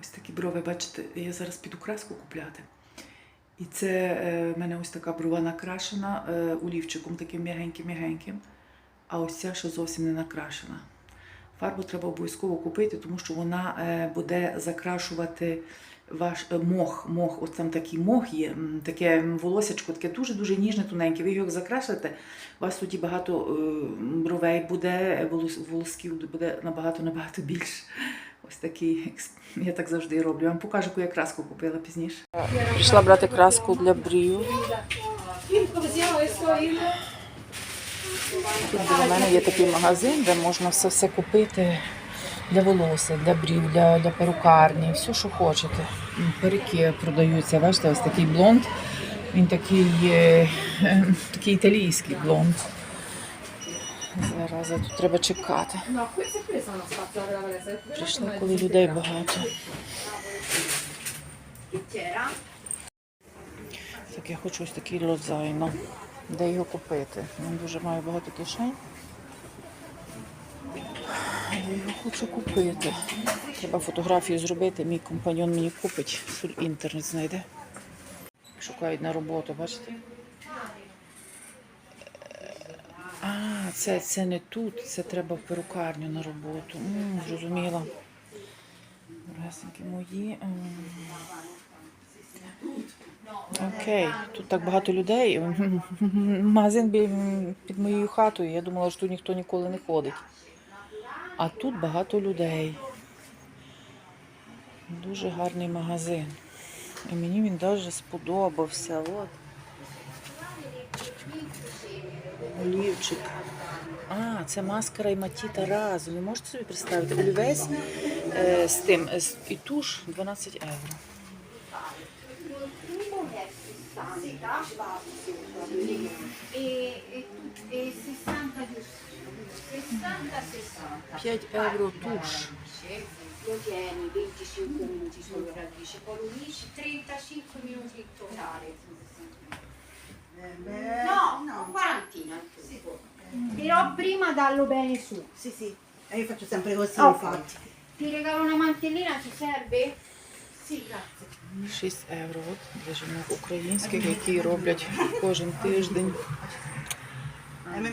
Ось такі брови, бачите, я зараз піду краску купляти. І це е, в мене ось така брова накрашена е, олівчиком таким м'ягеньким-м'ягеньким. А ось ця ще зовсім не накрашена. Фарбу треба обов'язково купити, тому що вона е, буде закрашувати ваш е, мох. мох. От там такий мох є, таке волосячко, таке дуже-дуже ніжне, тоненьке. Ви його закрашите, у вас тоді багато е, бровей буде, волос- волосків буде набагато-набагато більше. Ось такий, я так завжди роблю. Я вам покажу, яку я краску купила пізніше. Прийшла брати краску для брів. Тут біля мене є такий магазин, де можна все все купити для волосся, для брів, для, для перукарні, все, що хочете. Перики продаються. Бачите, ось такий блонд. Він такий, е, такий італійський блонд. Зараз тут треба чекати. Прийшла, коли людей багато. Так, я хочу ось такий лозайно. Де його купити? Він дуже має багато кишень. Я його хочу купити. Треба фотографію зробити. Мій компаньон мені купить. Суль інтернет знайде. Шукають на роботу, бачите? А, це, це не тут, це треба в перукарню на роботу. М, зрозуміла. Дорогесенькі мої. ем. Окей, тут так багато людей. Магазин під моєю хатою. Я думала, що тут ніхто ніколи не ходить. А тут багато людей. Дуже гарний магазин. І мені він дуже сподобався. От. Олівчик. А, це маскара і матіта разом. Ви можете собі представити? Олівець е, з тим е, і туш 12 євро. e, e, tu- 60 giusto 60 60 5 євро туш. lo tieni 25 minuti solo radice poi lo unisci 35 minuti in prima dallo bene su Sì, sì, e io faccio sempre così, Ok. infatti. ti regalo una mantellina ci serve? sì grazie 6 євро от, для жінок українських, які роблять кожен тиждень A me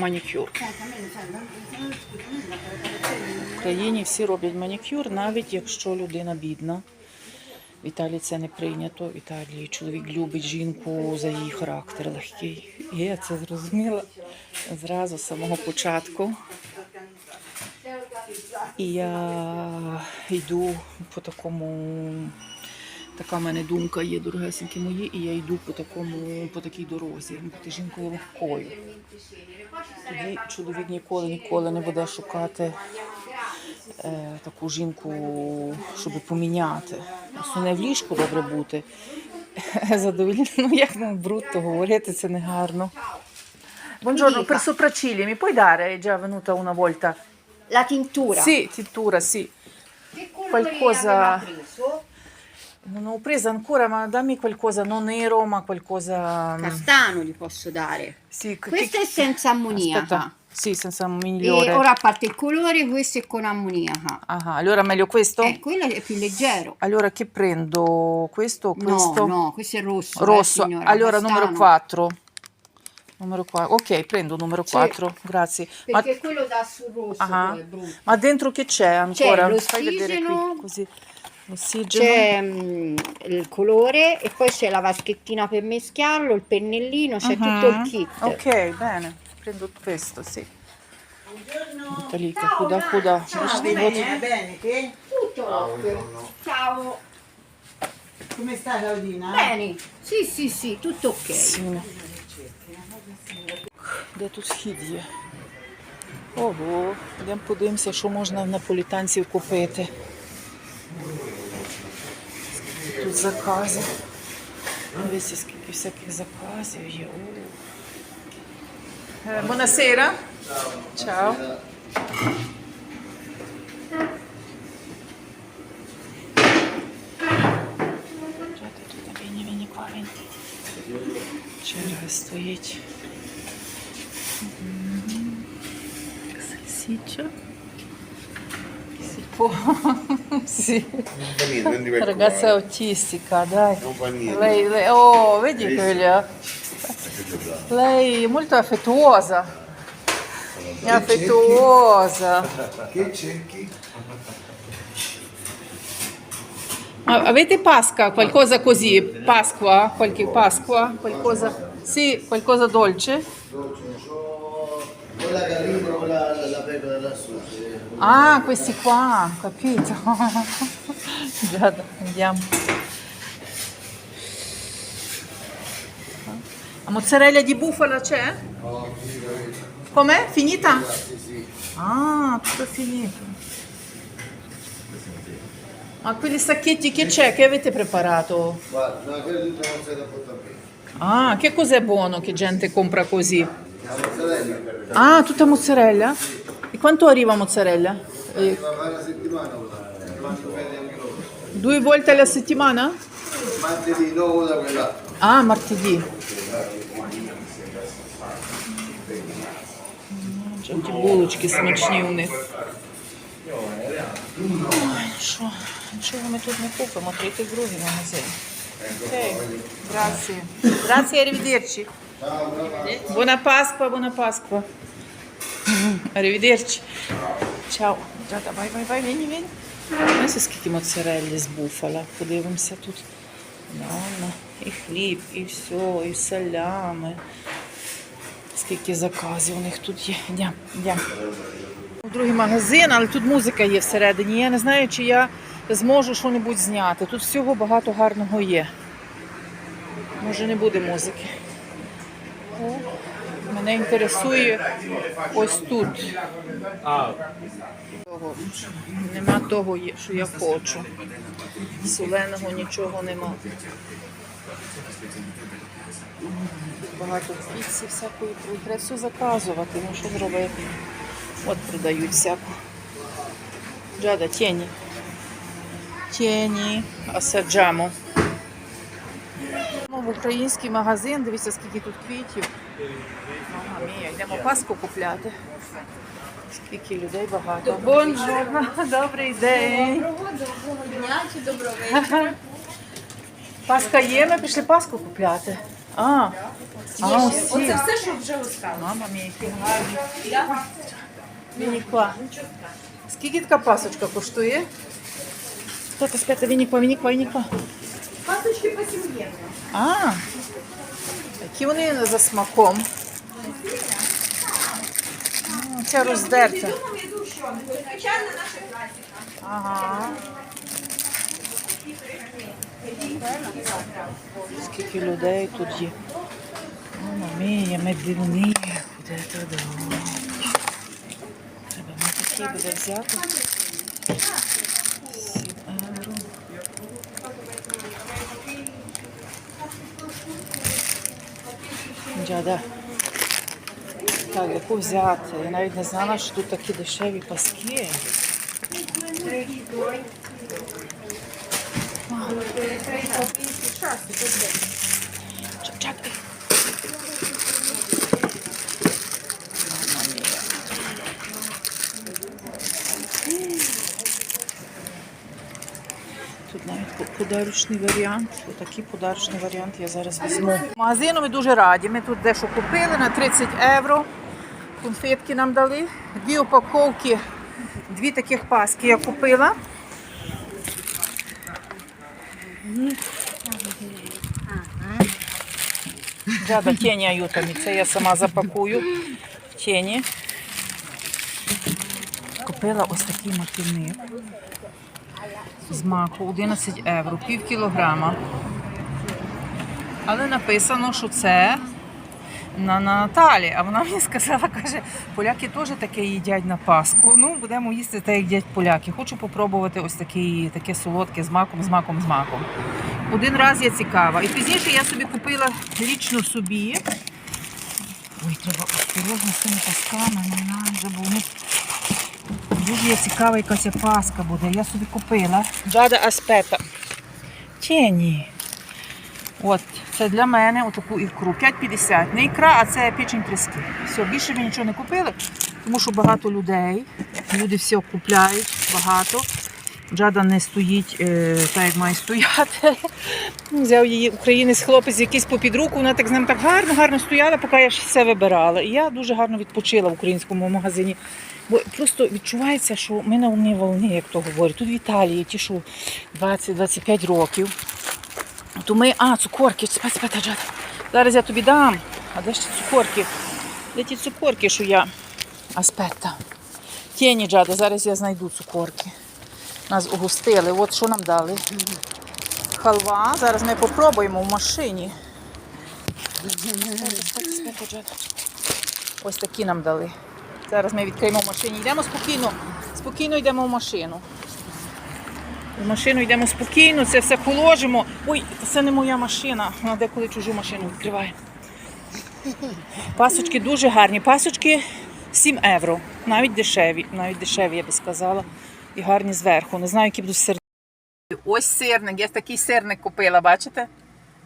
манікюр. Senti, a me ne fanno, se non scusa, a me mi fa la В країні всі роблять манікюр, навіть якщо людина бідна. В Італії це не прийнято. В Італії чоловік любить жінку за її характер легкий. І я це зрозуміла зразу з самого початку. І я йду по такому. Така в мене думка є, дорогесенькі мої, і я йду по такому, по такій дорозі, бути жінкою легкою. Тоді чоловік ніколи ніколи не буде шукати таку жінку, щоб поміняти. Просто не в ліжку добре бути. Задовільно, ну як нам брутто говорити, це не гарно. Buongiorno, per sopracciglia mi puoi dare? È già venuta una volta. la tintura Sì, tintura, sì. che colore qualcosa- aveva preso? Non ho preso ancora, ma dammi qualcosa non nero, ma qualcosa... castano gli posso dare Sì, che- questo che- è senza ammoniaca Aspetta, sì, senza e migliore. ora a parte il colore questo è con ammoniaca Ah, allora meglio questo? Eh, quello è più leggero. Allora che prendo? Questo o questo? No, no, questo è rosso. Rosso. eh, signora, allora castano. numero 4. Numero 4. Ok, prendo numero 4. Grazie. Ma, Perché quello dà sul rosso, Ah. poi è brutto. ma dentro che c'è ancora? Fai vedere l'ossigeno. così. L'ossigeno. C'è mm, il colore e poi c'è la vaschettina per meschiarlo, il pennellino, c'è tutto il kit. Ok, bene. Prendo questo, sì. Talika, куда, куда? Ah, bene, bene, che? Tutto l'occhio. Ciao. Come stai Claudina? Bene. Sì, sì, sì, tutto ok. Де тут схід є? Ого, йдемо подивимося, що можна в наполітанців купити. Тут заказів. Дивіться, скільки всяких заказів є. О. Buonasera. Ciao. Guardate, тут, vieni, vieni qua, vieni. Черга стоїть. Мгм. Сальсича. Po- sì. Non fa niente, non ti preoccupare. Ragazza autistica, dai. Non fa niente. Lei, lei- oh, vedi che gli ha- Lei è molto affettuosa. È affettuosa. Che cerchi? Avete Pasqua, qualcosa così? Pasqua? Qualche Pasqua? Qualcosa? Sì, qualcosa dolce? Quella che arriva, quella la pecora lassù. sì. Ah, questi qua, capito? Giada, andiamo. La mozzarella di bufala c'è? Com'è? Finita? Ah, tutto finito. Ma quegli sacchetti che c'è? Che avete preparato? Guarda, no, sei da portare bene. Ah, che cos'è buono che gente compra così? La mozzarella, Ah, tutta mozzarella? E quanto arriva mozzarella? Eh, va a fare una settimana, due volte alla settimana? Martedì, no, una quella. А, маркеті. Ті булочки смачні у них. Ой, що? Чого ми тут не купимо? В другий магазин. Окей, grazie. Grazie, arrivederci. Buona Pasqua, buona Pasqua. Arrivederci. Ciao. Giada, vai, vai, vai, vieni, vieni. Ось скільки моцареллі з буфала. Подивимося тут. Мама, і хліб, і все, і салями. Скільки заказів у них тут є. Йдемо, йдемо. Другий магазин, але тут музика є всередині. Я не знаю, чи я зможу щось зняти. Тут всього багато гарного є. Може не буде музики. О, мене інтересує ось тут. Нема того, що я хочу. Соленого нічого нема. Багато піці всякої. Треба все заказувати, ну що зробити. От продають всяку. Джада, тіні. Тіні, асаджамо. В український магазин, дивіться, скільки тут квітів. Мама мія, йдемо паску купляти. Скільки людей багато. Бонжурно, добрий день. Доброго дня чи доброго вечора. Паска є, ми пішли паску купляти. А, а усі. Оце все, що вже осталось. Мама мій, які гарні. Вініква. Скільки така пасочка коштує? Спята, спята, Вініква, Вініква, Вініква. Пасочки по 7 євро. А, які вони за смаком. М, Ця роздерта. Звичайно, наша класика. Ага. Скільки людей тут є. Мама мія, медині. Куди туди? Треба мені такий буде взяти. Джада. Так, яку взяти? Я навіть не знала, що тут такі дешеві паски. Тут навіть подарочний варіант. Отакий подарочний варіант я зараз візьму. Магазину ми дуже раді. Ми тут дещо купили на 30 євро. Конфетки нам дали. Дві упаковки, дві таких паски я купила. Джада, тіні аютами. Це я сама запакую тіні. Купила ось такий мотивник з маку 11 євро, пів кілограма. Але написано, що це на, на Наталі. А вона мені сказала, каже, поляки теж таке їдять на Пасху. Ну, будемо їсти так, як їдять поляки. Хочу попробувати ось такі, таке солодке з маком, з маком, з маком. Один раз я цікава. І пізніше я собі купила лічно собі. Ой, треба осторожно з цими пасками, не знаю, забув. Дуже я цікава, яка ця паска буде. Я собі купила. Джада аспета. Тіні. От, це для мене отаку ікру. 5,50. Не ікра, а це печень тріски. Все, більше ми нічого не купили. тому що багато людей. Люди все купляють багато. Джада не стоїть е, так, як має стояти. Взяв її українець хлопець якийсь попід руку, вона так з ним так гарно, гарно стояла, поки я все вибирала. І я дуже гарно відпочила в українському магазині. Бо просто відчувається, що ми на одній волні, як то говорять. Тут в Італії ті, що 20-25 років. Ми, а, цукорки. Зараз я тобі дам. А де ж ті цукорки? Де ті цукорки, що я. Аспетта. Тіні, Джада, зараз я знайду цукорки. Нас угостили. От що нам дали. Халва. Зараз ми попробуємо в машині. Ось такі нам дали. Зараз ми відкриємо в машині. Йдемо спокійно. Спокійно йдемо в машину. В машину йдемо спокійно, це все положимо. Ой, це не моя машина. Вона деколи чужу машину відкриває. Пасочки дуже гарні. Пасочки 7 євро. Навіть дешеві, навіть дешеві, я би сказала. І гарні зверху. Не знаю, які будуть сирники. Ось сирник. Я такий сирник купила, бачите?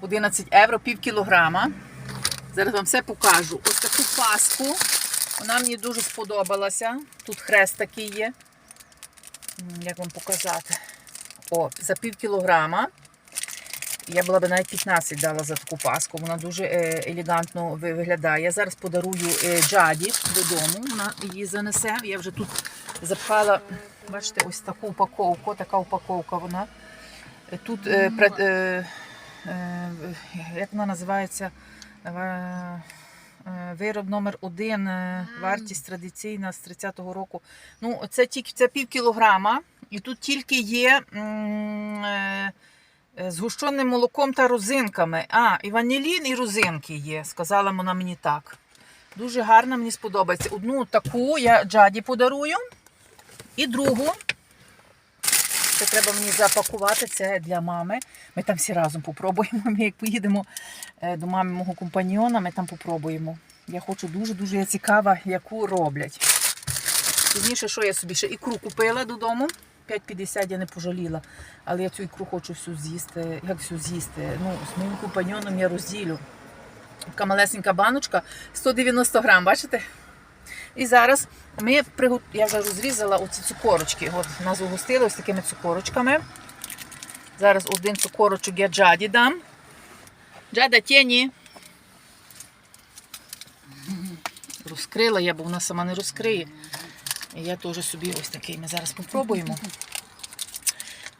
11 євро, пів кілограма. Зараз вам все покажу. Ось таку паску. Вона мені дуже сподобалася. Тут хрест такий є. Як вам показати? О, за пів кілограма. Я була б навіть 15 дала за таку паску. Вона дуже е, елегантно виглядає. Я зараз подарую е, Джаді додому. Вона її занесе. Я вже тут запхала, бачите, ось таку упаковку. Така упаковка вона. Тут е, як вона називається? Вироб номер один, е, вартість традиційна з 30-го року. Ну, це тільки це пів кілограма, і тут тільки є е, е, молоком та розинками. А, і ванілін, і розинки є, сказала вона мені так. Дуже гарна, мені сподобається. Одну таку я Джаді подарую, і другу. Це треба мені запакувати, це для мами. Ми там всі разом попробуємо. Ми як поїдемо е, до мами мого компаньйона, ми там попробуємо. Я хочу дуже-дуже я цікава, яку роблять. Пізніше, що я собі ще ікру купила додому. 5,50 я не пожаліла. Але я цю ікру хочу всю з'їсти. Як всю з'їсти? Ну, з моїм компаньйоном я розділю. Така малесенька баночка, 190 грам, бачите? І зараз ми я вже розрізала оці цукорочки. От нас угостили ось такими цукорочками. Зараз один цукорочок я Джаді дам. Джада тіні. Розкрила я, бо вона сама не розкриє. Я теж собі ось такий. Ми зараз попробуємо.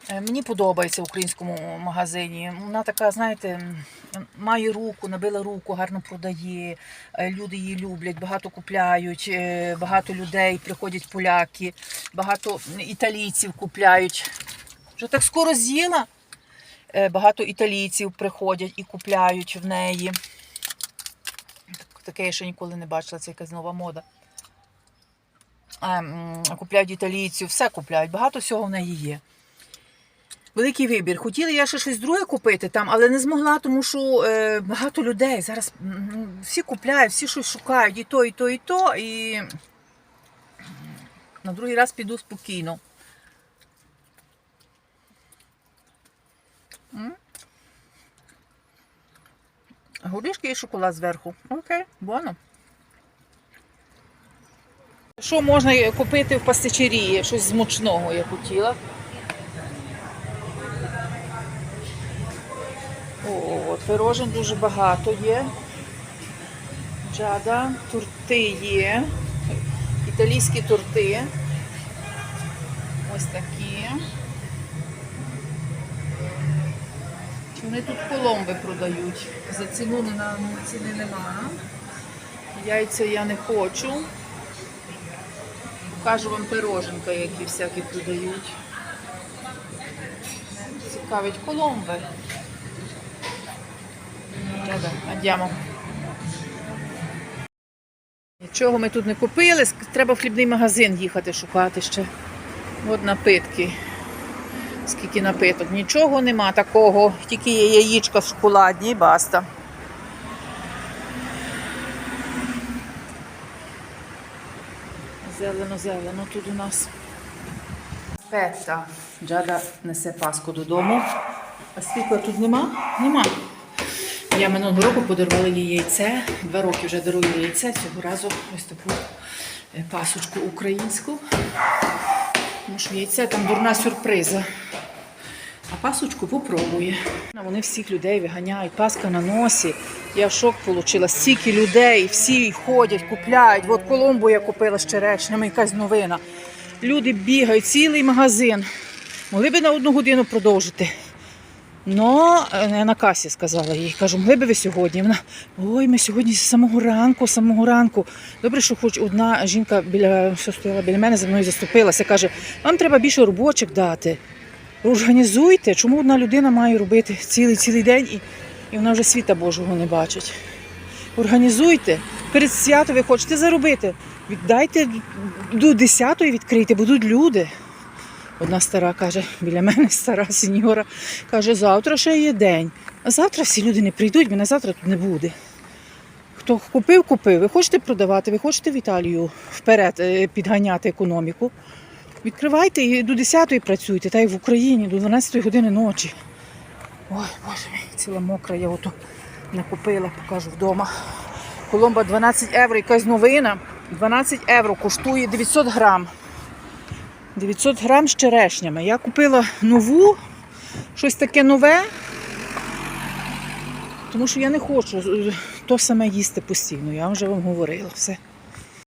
Е, Мені подобається в українському магазині. Вона така, знаєте, має руку, набила руку, гарно продає. Е, Люди її люблять, багато купляють, е, багато людей приходять поляки, багато італійців купляють. Вже так скоро з'їла. Багато італійців приходять і купляють в неї. Таке я ще ніколи не бачила, це якась нова мода. М, Купляють італійців, все купляють, багато всього в неї є. Великий вибір. Хотіла я ще щось друге купити там, але не змогла, тому що е, багато людей зараз всі купляють, всі щось шукають, і то, і то, і то. І на другий раз піду спокійно. Горішки і шоколад зверху. Окей, боно. Що можна купити в пастичерії? Щось з мучного я хотіла. О, пирожен дуже багато є. Джада, торти є. Італійські торти. Ось такі. Вони тут коломби продають. За ціну ну, ціни нема. Яйця я не хочу. Покажу вам пироженка, які всякі продають. Цікавить коломби. Andiamo. Нічого ми тут не купили, треба в хлібний магазин їхати шукати ще. От напитки. Скільки напиток. Нічого нема такого, тільки є яєчка шоколадні і баста. Зелено-зелено тут у нас. Пета. Джада несе паску додому. А світла тут нема? Нема. Я минулого року подарувала їй яйце. Два роки вже дарую яйце. Цього разу ось таку пасочку українську. Тому що яйце там дурна сюрприза. А пасочку попробує. Вони всіх людей виганяють, паска на носі. Я в шок отримала. Стільки людей, всі ходять, купляють. От Коломбу я купила з черешнями, якась новина. Люди бігають, цілий магазин. Могли би на одну годину продовжити. Но е, на касі сказала їй. Кажу, могли би ви сьогодні? Вона ой, ми сьогодні з самого ранку, з самого ранку. Добре, що хоч одна жінка біля що стояла біля мене за мною заступилася. Каже, вам треба більше робочих дати. Організуйте, чому одна людина має робити цілий цілий день і, і вона вже світа Божого не бачить. Організуйте. Перед святом ви хочете заробити. Віддайте до 10-ї відкрийте, будуть люди. Одна стара каже, біля мене стара сеньора, каже, завтра ще є день. А завтра всі люди не прийдуть, мене завтра тут не буде. Хто купив, купив. Ви хочете продавати, ви хочете в Італію вперед е, підганяти економіку. Відкривайте і до 10-ї працюйте, та й в Україні до 12-ї години ночі. Ой, боже ціла мокра, я ото не купила, покажу вдома. Коломба 12 євро, якась новина. 12 євро коштує 900 грам. 900 грам з черешнями. Я купила нову, щось таке нове, тому що я не хочу то саме їсти постійно. Я вже вам говорила все.